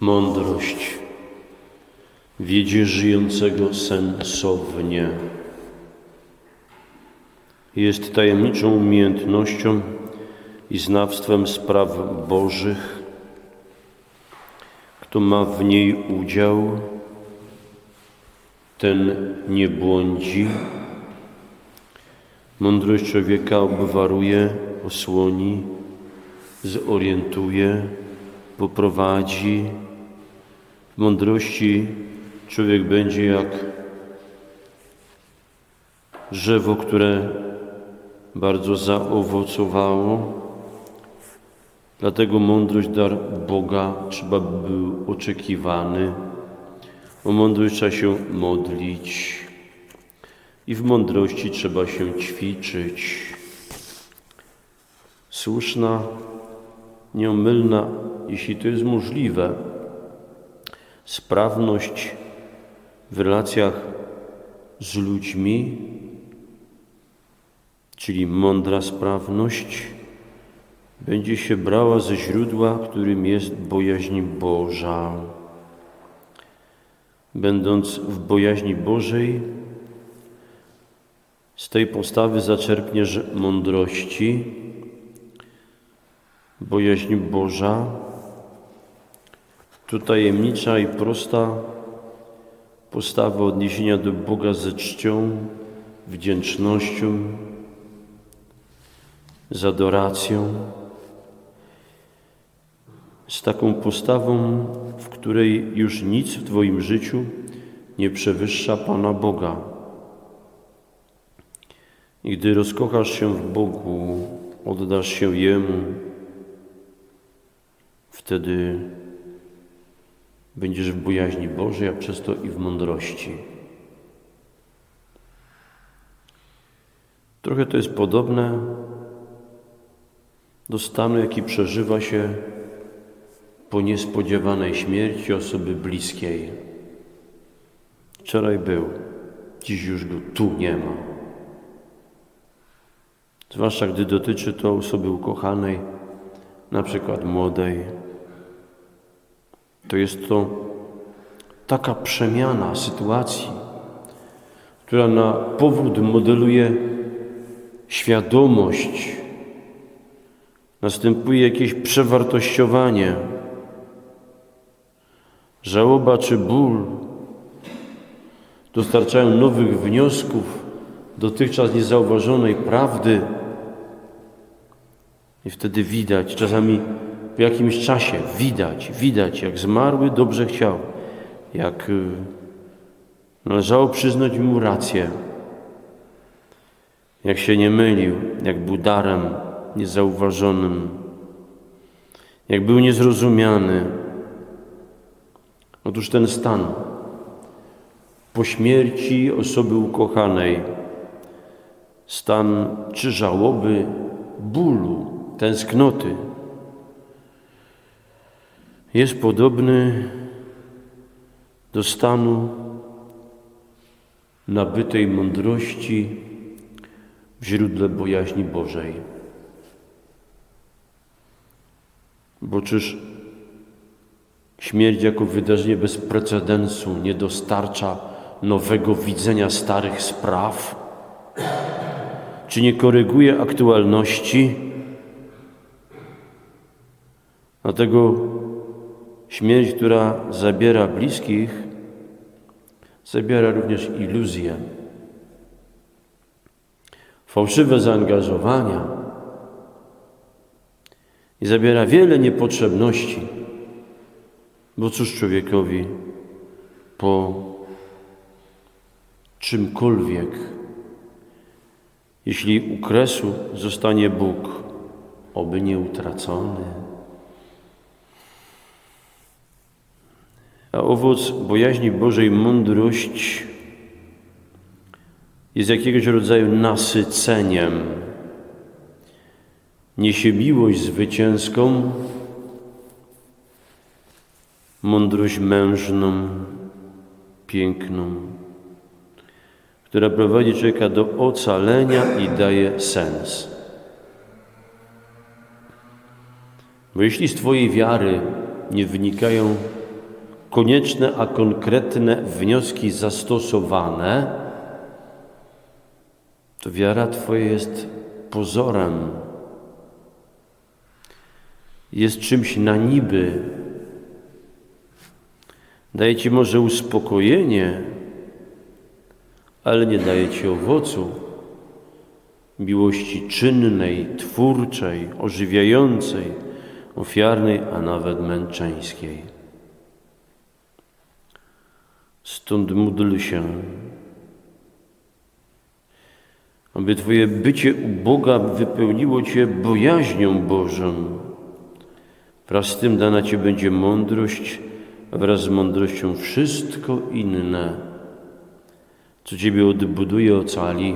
Mądrość wiedzie żyjącego sensownie. Jest tajemniczą umiejętnością i znawstwem spraw Bożych. Kto ma w niej udział, ten nie błądzi. Mądrość człowieka obwaruje, osłoni, zorientuje, poprowadzi. W mądrości człowiek będzie jak drzewo, które bardzo zaowocowało. Dlatego mądrość, dar Boga, trzeba by był oczekiwany. O mądrość trzeba się modlić i w mądrości trzeba się ćwiczyć. Słuszna, nieomylna, jeśli to jest możliwe, sprawność w relacjach z ludźmi, czyli mądra sprawność, będzie się brała ze źródła, którym jest bojaźń Boża. Będąc w bojaźni Bożej, z tej postawy zaczerpniesz mądrości, bojaźń Boża, to tajemnicza i prosta postawa odniesienia do Boga ze czcią, wdzięcznością, z adoracją, z taką postawą, w której już nic w Twoim życiu nie przewyższa Pana Boga. I gdy rozkochasz się w Bogu, oddasz się Jemu, wtedy będziesz w bojaźni Bożej, a przez to i w mądrości. Trochę to jest podobne do stanu, jaki przeżywa się po niespodziewanej śmierci osoby bliskiej. Wczoraj był, dziś już go tu nie ma. Zwłaszcza gdy dotyczy to osoby ukochanej, na przykład młodej. To jest to taka przemiana sytuacji, która na powrót modeluje świadomość, następuje jakieś przewartościowanie, żałoba czy ból dostarczają nowych wniosków, dotychczas niezauważonej prawdy. I wtedy widać, czasami po jakimś czasie widać, widać, jak zmarły dobrze chciał, jak y, należało przyznać mu rację, jak się nie mylił, jak był darem niezauważonym, jak był niezrozumiany. Otóż ten stan. Po śmierci osoby ukochanej, stan czy żałoby, bólu, tęsknoty, jest podobny do stanu nabytej mądrości w źródle bojaźni Bożej. Bo czyż śmierć jako wydarzenie bez precedensu nie dostarcza nowego widzenia starych spraw? Czy nie koryguje aktualności? Dlatego śmierć, która zabiera bliskich, zabiera również iluzje, fałszywe zaangażowania. I zabiera wiele niepotrzebności, bo cóż człowiekowi po czymkolwiek, jeśli u kresu zostanie Bóg, oby nie utracony. A owoc bojaźni Bożej mądrość jest jakiegoś rodzaju nasyceniem. Niesie miłość zwycięską, mądrość mężną, piękną, która prowadzi człowieka do ocalenia i daje sens. Bo jeśli z Twojej wiary nie wynikają konieczne, a konkretne wnioski zastosowane, to wiara Twoja jest pozorem, jest czymś na niby. Daje Ci może uspokojenie, ale nie daje Ci owocu miłości czynnej, twórczej, ożywiającej, ofiarnej, a nawet męczeńskiej. Stąd módl się, aby Twoje bycie u Boga wypełniło Cię bojaźnią Bożą. Wraz z tym dana Ci będzie mądrość, a wraz z mądrością wszystko inne, co Ciebie odbuduje, ocali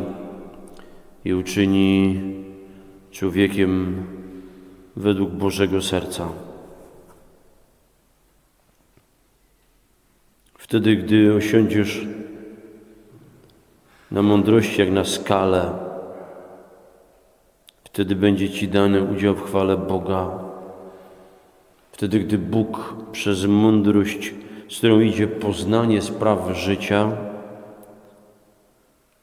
i uczyni człowiekiem według Bożego serca. Wtedy, gdy osiądziesz na mądrości jak na skalę, wtedy będzie Ci dany udział w chwale Boga. Wtedy, gdy Bóg przez mądrość, z którą idzie poznanie spraw życia,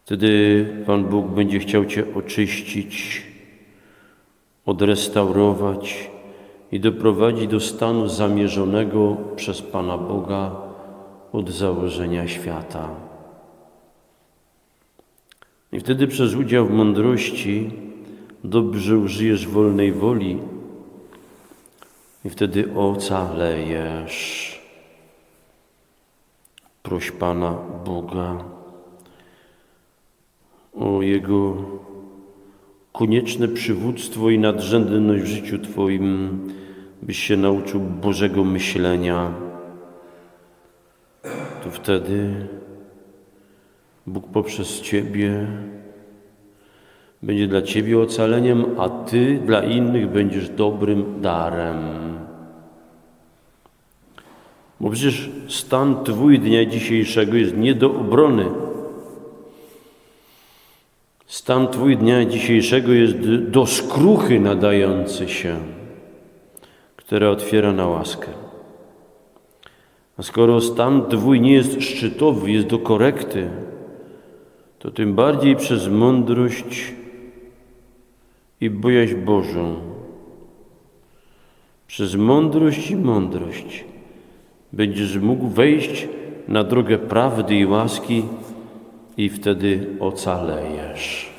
wtedy Pan Bóg będzie chciał Cię oczyścić, odrestaurować i doprowadzić do stanu zamierzonego przez Pana Boga od założenia świata. I wtedy przez udział w mądrości dobrze użyjesz wolnej woli i wtedy ocalejesz. Proś Pana Boga o Jego konieczne przywództwo i nadrzędność w życiu Twoim, byś się nauczył Bożego myślenia. To wtedy Bóg poprzez Ciebie będzie dla Ciebie ocaleniem, a Ty dla innych będziesz dobrym darem. Bo przecież stan Twój dnia dzisiejszego jest nie do obrony. Stan Twój dnia dzisiejszego jest do skruchy nadający się, która otwiera na łaskę. A skoro stan Twój nie jest szczytowy, jest do korekty, to tym bardziej przez mądrość i bojaźń Bożą, przez mądrość i mądrość będziesz mógł wejść na drogę prawdy i łaski i wtedy ocalejesz.